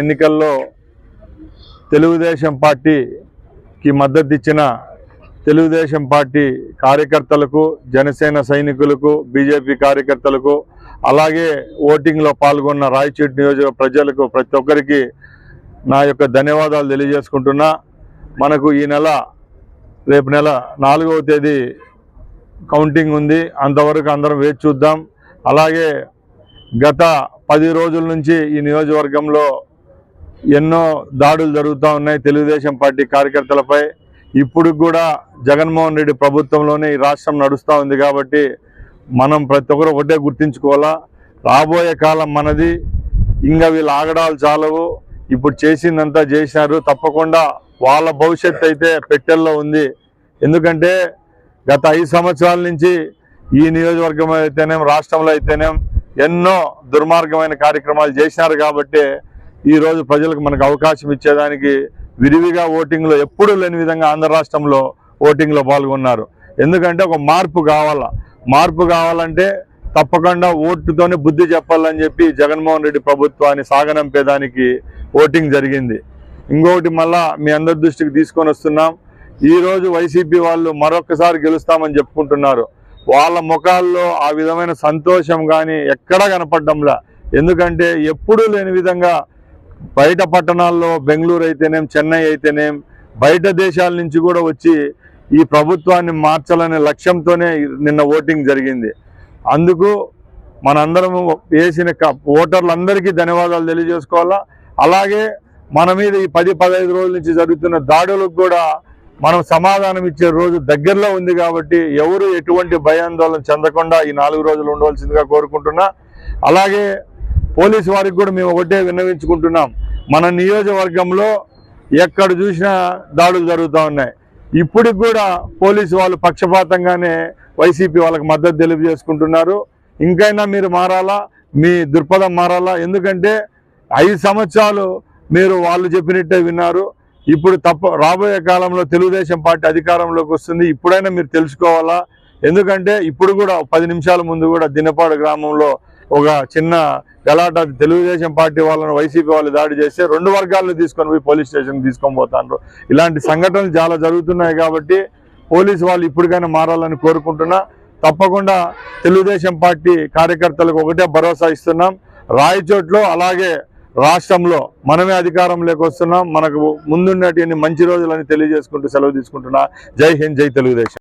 ఎన్నికల్లో తెలుగుదేశం పార్టీకి మద్దతు ఇచ్చిన తెలుగుదేశం పార్టీ కార్యకర్తలకు జనసేన సైనికులకు బీజేపీ కార్యకర్తలకు అలాగే ఓటింగ్లో పాల్గొన్న రాయచూట్ నియోజక ప్రజలకు ప్రతి ఒక్కరికి నా యొక్క ధన్యవాదాలు తెలియజేసుకుంటున్నా. మనకు ఈ నెల రేపు నెల నాలుగవ తేదీ కౌంటింగ్ ఉంది. అంతవరకు అందరం వేచి చూద్దాం. అలాగే గత పది రోజుల నుంచి ఈ నియోజకవర్గంలో ఎన్నో దాడులు జరుగుతూ ఉన్నాయి తెలుగుదేశం పార్టీ కార్యకర్తలపై. ఇప్పుడు కూడా జగన్మోహన్ రెడ్డి ప్రభుత్వంలోనే ఈ రాష్ట్రం నడుస్తూ ఉంది కాబట్టి మనం ప్రతి ఒక్కరు ఒకటే గుర్తించుకోవాలా. రాబోయే కాలం మనది. ఇంకా వీళ్ళు ఆగడాలు చాలవు. ఇప్పుడు చేసిందంతా చేసినారు తప్పకుండా వాళ్ళ భవిష్యత్తు అయితే పెట్టెల్లో ఉంది. ఎందుకంటే గత ఐదు సంవత్సరాల నుంచి ఈ నియోజకవర్గం అయితేనేం రాష్ట్రంలో అయితేనేం ఎన్నో దుర్మార్గమైన కార్యక్రమాలు చేసినారు కాబట్టి ఈ రోజు ప్రజలకు మనకు అవకాశం ఇచ్చేదానికి విరివిగా ఓటింగ్లో ఎప్పుడూ లేని విధంగా ఆంధ్ర రాష్ట్రంలో ఓటింగ్లో పాల్గొన్నారు. ఎందుకంటే ఒక మార్పు కావాలా? మార్పు కావాలంటే తప్పకుండా ఓటుతోనే బుద్ధి చెప్పాలని చెప్పి జగన్మోహన్ రెడ్డి ప్రభుత్వాన్ని సాగనంపేదానికి ఓటింగ్ జరిగింది. ఇంకొకటి మళ్ళా మీ అందరి దృష్టికి తీసుకొని వస్తున్నాం. ఈరోజు వైసీపీ వాళ్ళు మరొకసారి గెలుస్తామని చెప్పుకుంటున్నారు. వాళ్ళ ముఖాల్లో ఆ విధమైన సంతోషం కానీ ఎక్కడా కనపడ్డంలా. ఎందుకంటే ఎప్పుడూ లేని విధంగా బయట పట్టణాల్లో బెంగళూరు అయితేనేం చెన్నై అయితేనేం బయట దేశాల నుంచి కూడా వచ్చి ఈ ప్రభుత్వాన్ని మార్చాలనే లక్ష్యంతోనే నిన్న ఓటింగ్ జరిగింది. అందుకు మనందరం వేసిన ఓటర్లందరికీ ధన్యవాదాలు తెలియజేసుకోవాలా? అలాగే మన మీద ఈ పది పదహైదు రోజుల నుంచి జరుగుతున్న దాడులకు కూడా మనం సమాధానం ఇచ్చే రోజు దగ్గరలో ఉంది కాబట్టి ఎవరు ఎటువంటి భయాందోళన చెందకుండా ఈ నాలుగు రోజులు ఉండవలసిందిగా కోరుకుంటున్నా. అలాగే పోలీసు వారికి కూడా మేము ఒకటే విన్నవించుకుంటున్నాం. మన నియోజకవర్గంలో ఎక్కడ చూసినా దాడులు జరుగుతూ ఉన్నాయి. ఇప్పటికి కూడా పోలీసు వాళ్ళు పక్షపాతంగానే వైసీపీ వాళ్ళకి మద్దతు తెలియజేసుకుంటున్నారు. ఇంకైనా మీరు మారాలా? మీ దృక్పథం మారాలా? ఎందుకంటే ఐదు సంవత్సరాలు మీరు వాళ్ళు చెప్పినట్టే విన్నారు. ఇప్పుడు తప్ప రాబోయే కాలంలో తెలుగుదేశం పార్టీ అధికారంలోకి వస్తుంది. ఇప్పుడైనా మీరు తెలుసుకోవాలా? ఎందుకంటే ఇప్పుడు కూడా పది నిమిషాల ముందు కూడా దినపాడు గ్రామంలో ఒక చిన్న గలాట తెలుగుదేశం పార్టీ వాళ్ళని వైసీపీ వాళ్ళు దాడి చేస్తే రెండు వర్గాలను తీసుకొని పోయి పోలీస్ స్టేషన్ తీసుకొని పోతాండ్రు. ఇలాంటి సంఘటనలు చాలా జరుగుతున్నాయి కాబట్టి పోలీస్ వాళ్ళు ఇప్పటికైనా మారాలని కోరుకుంటున్నా. తప్పకుండా తెలుగుదేశం పార్టీ కార్యకర్తలకు ఒకటే భరోసా ఇస్తున్నాం. రాయచోట్లో అలాగే రాష్ట్రంలో మనమే అధికారం లేకొస్తున్నాం. మనకు ముందున్నటువంటి మంచి రోజులని తెలియజేసుకుంటూ సెలవు తీసుకుంటున్నా. జై హింద్ జై తెలుగుదేశం.